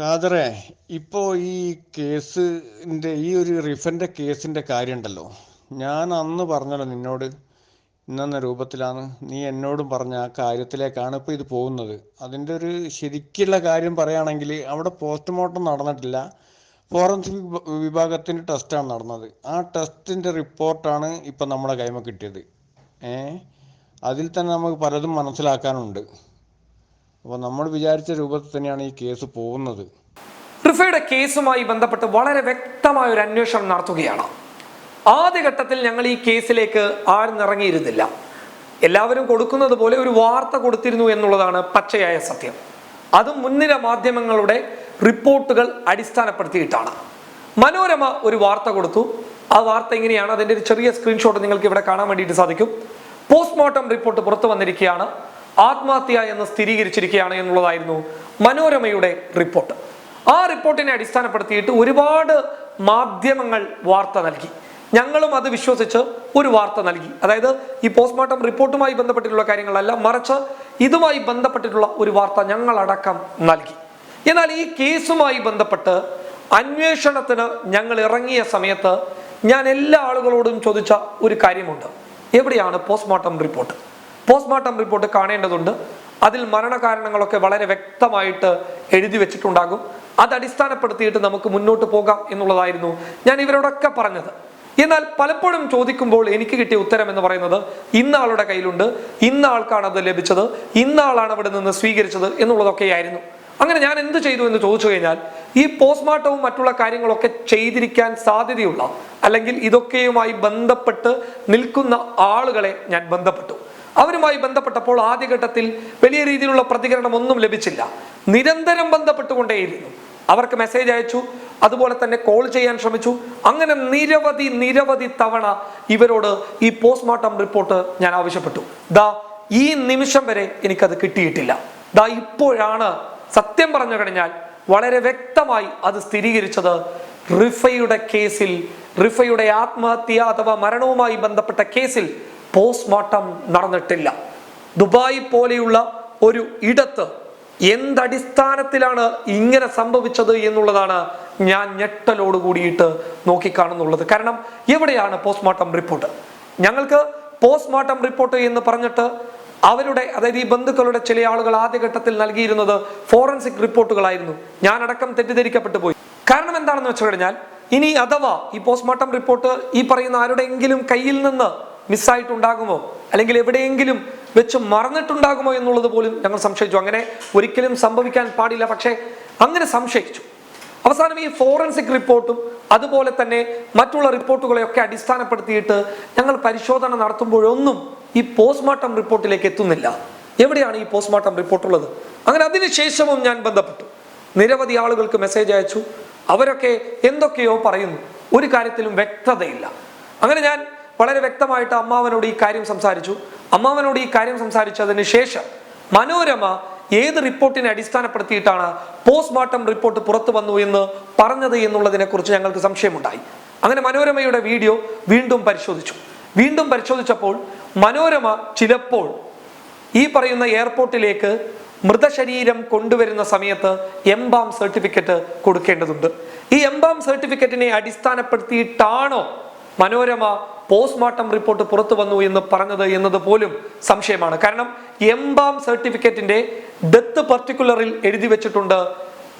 ഖാദറെ ഇപ്പോൾ ഈ കേസിന്റെ ഈ ഒരു റിഫന്റെ കേസിന്റെ കാര്യമുണ്ടല്ലോ ഞാൻ അന്ന് പറഞ്ഞല്ലോ നിന്നോട് ഇന്നെന്ന രൂപത്തിലാണ്. നീ എന്നോടും പറഞ്ഞ ആ കാര്യത്തിലേക്കാണ് ഇപ്പോൾ ഇത് പോകുന്നത്. അതിന്റെ ഒരു ശരിക്കുള്ള കാര്യം പറയുകയാണെങ്കിൽ അവിടെ പോസ്റ്റ്മോർട്ടം നടന്നിട്ടില്ല. ഫോറൻസിക് വിഭാഗത്തിന്റെ ടെസ്റ്റാണ് നടന്നത്. ആ ടെസ്റ്റിന്റെ റിപ്പോർട്ടാണ് ഇപ്പം നമ്മുടെ കൈമ കിട്ടിയത്. ഏ? അതിൽ തന്നെ നമുക്ക് പലതും മനസ്സിലാക്കാനുണ്ട്. അപ്പോൾ നമ്മൾ വിചാരിച്ച രൂപത്തിൽ തന്നെയാണ് ഈ കേസ് പോകുന്നത്. റിഫയുടെ കേസുമായി ബന്ധപ്പെട്ട് വളരെ വ്യക്തമായ ഒരു അന്വേഷണം നടത്തുകയാണ്. ആദ്യഘട്ടത്തിൽ ഞങ്ങൾ ഈ കേസിലേക്ക് ആരും ഇറങ്ങിയിരുന്നില്ല. എല്ലാവരും കൊടുക്കുന്നത് പോലെ ഒരു വാർത്ത കൊടുത്തിരുന്നു എന്നുള്ളതാണ് പച്ചയായ സത്യം. അതും മുൻനിര മാധ്യമങ്ങളുടെ റിപ്പോർട്ടുകൾ അടിസ്ഥാനപ്പെടുത്തിയിട്ടാണ്. മനോരമ ഒരു വാർത്ത കൊടുത്തു. ആ വാർത്ത ഇങ്ങനെയാണ്. അതിന്റെ ഒരു ചെറിയ സ്ക്രീൻഷോട്ട് നിങ്ങൾക്ക് ഇവിടെ കാണാൻ വേണ്ടിയിട്ട് സാധിക്കും. പോസ്റ്റ്മോർട്ടം റിപ്പോർട്ട് പുറത്തു വന്നിരിക്കുകയാണ്. ആത്മഹത്യ എന്ന് സ്ഥിരീകരിച്ചിരിക്കുകയാണ് എന്നുള്ളതായിരുന്നു മനോരമയുടെ റിപ്പോർട്ട്. ആ റിപ്പോർട്ടിനെ അടിസ്ഥാനപ്പെടുത്തിയിട്ട് ഒരുപാട് മാധ്യമങ്ങൾ വാർത്ത നൽകി. ഞങ്ങളും അത് വിശ്വസിച്ച് ഒരു വാർത്ത നൽകി. അതായത് ഈ പോസ്റ്റ്മോർട്ടം റിപ്പോർട്ടുമായി ബന്ധപ്പെട്ടിട്ടുള്ള കാര്യങ്ങളല്ല മറിച്ച് ഇതുമായി ബന്ധപ്പെട്ടിട്ടുള്ള ഒരു വാർത്ത ഞങ്ങളടക്കം നൽകി. എന്നാൽ ഈ കേസുമായി ബന്ധപ്പെട്ട് അന്വേഷണത്തിന് ഞങ്ങൾ ഇറങ്ങിയ സമയത്ത് ഞാൻ എല്ലാ ആളുകളോടും ചോദിച്ച ഒരു കാര്യമുണ്ട്. എവിടെയാണ് പോസ്റ്റ്മോർട്ടം റിപ്പോർട്ട്? പോസ്റ്റ്മോർട്ടം റിപ്പോർട്ട് കാണേണ്ടതുണ്ട്. അതിൽ മരണകാരണങ്ങളൊക്കെ വളരെ വ്യക്തമായിട്ട് എഴുതി വെച്ചിട്ടുണ്ടാകും. അത് അടിസ്ഥാനപ്പെടുത്തിയിട്ട് നമുക്ക് മുന്നോട്ട് പോകാം എന്നുള്ളതായിരുന്നു ഞാൻ ഇവരോടൊക്കെ പറഞ്ഞത്. എന്നാൽ പലപ്പോഴും ചോദിക്കുമ്പോൾ എനിക്ക് കിട്ടിയ ഉത്തരം എന്ന് പറയുന്നത് ഇന്നാളുടെ കയ്യിലുണ്ട്. ഇന്ന ആൾക്കാണ് അത് ലഭിച്ചത്. ഇന്ന ആളാണ് അവിടെ നിന്ന് സ്വീകരിച്ചത് എന്നുള്ളതൊക്കെയായിരുന്നു. അങ്ങനെ ഞാൻ എന്ത് ചെയ്തു എന്ന് ചോദിച്ചു കഴിഞ്ഞാൽ ഈ പോസ്റ്റ്മോർട്ടവും മറ്റുള്ള കാര്യങ്ങളൊക്കെ ചെയ്തിരിക്കാൻ സാധ്യതയുള്ള അല്ലെങ്കിൽ ഇതൊക്കെയുമായി ബന്ധപ്പെട്ട് നിൽക്കുന്ന ആളുകളെ ഞാൻ ബന്ധപ്പെട്ടു. അവരുമായി ബന്ധപ്പെട്ടപ്പോൾ ആദ്യഘട്ടത്തിൽ വലിയ രീതിയിലുള്ള പ്രതികരണം ഒന്നും ലഭിച്ചില്ല. നിരന്തരം ബന്ധപ്പെട്ടുകൊണ്ടേയിരുന്നു. അവർക്ക് മെസ്സേജ് അയച്ചു അതുപോലെ തന്നെ കോൾ ചെയ്യാൻ ശ്രമിച്ചു. അങ്ങനെ നിരവധി നിരവധി തവണ ഇവരോട് ഈ പോസ്റ്റ്മോർട്ടം റിപ്പോർട്ട് ഞാൻ ആവശ്യപ്പെട്ടു. ദാ ഈ നിമിഷം വരെ എനിക്കത് കിട്ടിയിട്ടില്ല. ദാ ഇപ്പോഴാണ് സത്യം പറഞ്ഞു കഴിഞ്ഞാൽ വളരെ വ്യക്തമായി അത് സ്ഥിരീകരിച്ചത് റിഫയുടെ കേസിൽ റിഫയുടെ ആത്മഹത്യ അഥവാ മരണവുമായി ബന്ധപ്പെട്ട കേസിൽ പോസ്റ്റ്മോർട്ടം നടന്നിട്ടില്ല. ദുബായ് പോലെയുള്ള ഒരു ഇടത്ത് എന്തടിസ്ഥാനത്തിലാണ് ഇങ്ങനെ സംഭവിച്ചത് എന്നുള്ളതാണ് ഞാൻ ഞെട്ടലോട് കൂടിയിട്ട് നോക്കിക്കാണുന്നുള്ളത്. കാരണം എവിടെയാണ് പോസ്റ്റ്മോർട്ടം റിപ്പോർട്ട്? ഞങ്ങൾക്ക് പോസ്റ്റ്മോർട്ടം റിപ്പോർട്ട് എന്ന് പറഞ്ഞിട്ട് അവരുടെ അതായത് ഈ ബന്ധുക്കളുടെ ചില ആളുകൾ ആദ്യഘട്ടത്തിൽ നൽകിയിരുന്നത് ഫോറൻസിക് റിപ്പോർട്ടുകളായിരുന്നു. ഞാൻ അടക്കം തെറ്റിദ്ധരിക്കപ്പെട്ടു പോയി. കാരണം എന്താണെന്ന് വെച്ചു കഴിഞ്ഞാൽ ഇനി അഥവാ ഈ പോസ്റ്റ്മോർട്ടം റിപ്പോർട്ട് ഈ പറയുന്ന ആരുടെയെങ്കിലും കയ്യിൽ നിന്ന് മിസ്സായിട്ടുണ്ടാകുമോ? അല്ലെങ്കിൽ എവിടെയെങ്കിലും വെച്ച് മറന്നിട്ടുണ്ടാകുമോ എന്നുള്ളത് പോലും ഞങ്ങൾ സംശയിച്ചു. അങ്ങനെ ഒരിക്കലും സംഭവിക്കാൻ പാടില്ല. പക്ഷേ അങ്ങനെ സംശയിച്ചു. അവസാനം ഈ ഫോറൻസിക് റിപ്പോർട്ടും അതുപോലെ തന്നെ മറ്റുള്ള റിപ്പോർട്ടുകളെയൊക്കെ അടിസ്ഥാനപ്പെടുത്തിയിട്ട് ഞങ്ങൾ പരിശോധന നടത്തുമ്പോഴൊന്നും ഈ പോസ്റ്റ്മോർട്ടം റിപ്പോർട്ടിലേക്ക് എത്തുന്നില്ല. എവിടെയാണ് ഈ പോസ്റ്റ്മോർട്ടം റിപ്പോർട്ട് ഉള്ളത് അങ്ങനെ അതിനുശേഷവും ഞാൻ ബന്ധപ്പെട്ടു. നിരവധി ആളുകൾക്ക് മെസ്സേജ് അയച്ചു. അവരൊക്കെ എന്തൊക്കെയോ പറയുന്നു. ഒരു കാര്യത്തിലും വ്യക്തതയില്ല. അങ്ങനെ ഞാൻ വളരെ വ്യക്തമായിട്ട് അമ്മാവനോട് ഈ കാര്യം സംസാരിച്ചു. അമ്മാവനോട് ഈ കാര്യം സംസാരിച്ചതിന് ശേഷം മനോരമ ഏത് റിപ്പോർട്ടിനെ അടിസ്ഥാനപ്പെടുത്തിയിട്ടാണ് പോസ്റ്റ്മോർട്ടം റിപ്പോർട്ട് പുറത്തു വന്നു എന്ന് പറഞ്ഞത് എന്നുള്ളതിനെ കുറിച്ച് ഞങ്ങൾക്ക് സംശയമുണ്ടായി. അങ്ങനെ മനോരമയുടെ വീഡിയോ വീണ്ടും പരിശോധിച്ചു. വീണ്ടും പരിശോധിച്ചപ്പോൾ മനോരമ ചിലപ്പോൾ ഈ പറയുന്ന എയർപോർട്ടിലേക്ക് മൃതശരീരം കൊണ്ടുവരുന്ന സമയത്ത് എംബാം സർട്ടിഫിക്കറ്റ് കൊടുക്കേണ്ടതുണ്ട്. ഈ എംബാം സർട്ടിഫിക്കറ്റിനെ അടിസ്ഥാനപ്പെടുത്തിയിട്ടാണോ മനോരമ പോസ്റ്റ്മോർട്ടം റിപ്പോർട്ട് പുറത്തു വന്നു എന്ന് പറഞ്ഞത് എന്നത് പോലും സംശയമാണ്. കാരണം എംബാം സർട്ടിഫിക്കറ്റിന്റെ ഡെത്ത് പർട്ടിക്കുലറിൽ എഴുതി വെച്ചിട്ടുണ്ട്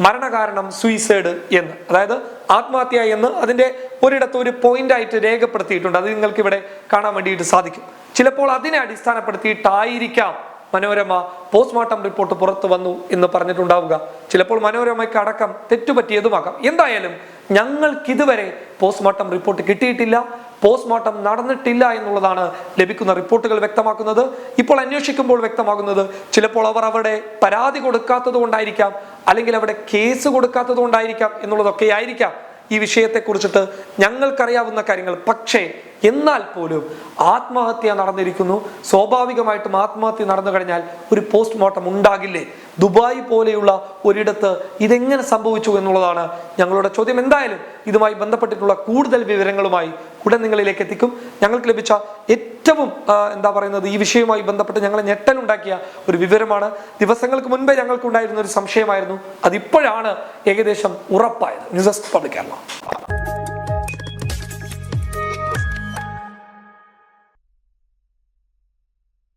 മരണകാരണം സൂയിസൈഡ് എന്ന്. അതായത് ആത്മഹത്യ എന്ന് അതിന്റെ ഒരിടത്ത് ഒരു പോയിന്റ് ആയിട്ട് രേഖപ്പെടുത്തിയിട്ടുണ്ട്. അത് നിങ്ങൾക്ക് ഇവിടെ കാണാൻ വേണ്ടിയിട്ട് സാധിക്കും. ചിലപ്പോൾ അതിനെ അടിസ്ഥാനപ്പെടുത്തിയിട്ടായിരിക്കാം മനോരമ പോസ്റ്റ്മോർട്ടം റിപ്പോർട്ട് പുറത്തു വന്നു എന്ന് പറഞ്ഞിട്ടുണ്ടാവുക. ചിലപ്പോൾ മനോരമയ്ക്ക് അടക്കം തെറ്റുപറ്റിയതുമാകാം. എന്തായാലും ഞങ്ങൾക്കിതുവരെ പോസ്റ്റ്മോർട്ടം റിപ്പോർട്ട് കിട്ടിയിട്ടില്ല. പോസ്റ്റ്മോർട്ടം നടന്നിട്ടില്ല എന്നുള്ളതാണ് ലഭിക്കുന്ന റിപ്പോർട്ടുകൾ വ്യക്തമാക്കുന്നത്. ഇപ്പോൾ അന്വേഷിക്കുമ്പോൾ വ്യക്തമാകുന്നത് ചിലപ്പോൾ അവർ അവിടെ പരാതി കൊടുക്കാത്തത് കൊണ്ടായിരിക്കാം അല്ലെങ്കിൽ അവിടെ കേസ് കൊടുക്കാത്തത് കൊണ്ടായിരിക്കാം എന്നുള്ളതൊക്കെ ആയിരിക്കാം ഈ വിഷയത്തെ കുറിച്ചിട്ട് ഞങ്ങൾക്കറിയാവുന്ന കാര്യങ്ങൾ. പക്ഷേ എന്നാൽ പോലും ആത്മഹത്യ നടന്നിരിക്കുന്നു. സ്വാഭാവികമായിട്ടും ആത്മഹത്യ നടന്നു കഴിഞ്ഞാൽ ഒരു പോസ്റ്റ്മോർട്ടം ഉണ്ടാകില്ലേ? ദുബായ് പോലെയുള്ള ഒരിടത്ത് ഇതെങ്ങനെ സംഭവിച്ചു എന്നുള്ളതാണ് ഞങ്ങളുടെ ചോദ്യം. എന്തായാലും ഇതുമായി ബന്ധപ്പെട്ടിട്ടുള്ള കൂടുതൽ വിവരങ്ങളുമായി ഉടൻ നിങ്ങളിലേക്ക് എത്തിക്കും. ഞങ്ങൾക്ക് ലഭിച്ച ഏറ്റവും എന്താ പറയുന്നത് ഈ വിഷയവുമായി ബന്ധപ്പെട്ട് ഞങ്ങളെ ഞെട്ടലുണ്ടാക്കിയ ഒരു വിവരമാണ്. ദിവസങ്ങൾക്ക് മുൻപേ ഞങ്ങൾക്കുണ്ടായിരുന്ന ഒരു സംശയമായിരുന്നു. അതിപ്പോഴാണ് ഏകദേശം ഉറപ്പായത്. News public Kerala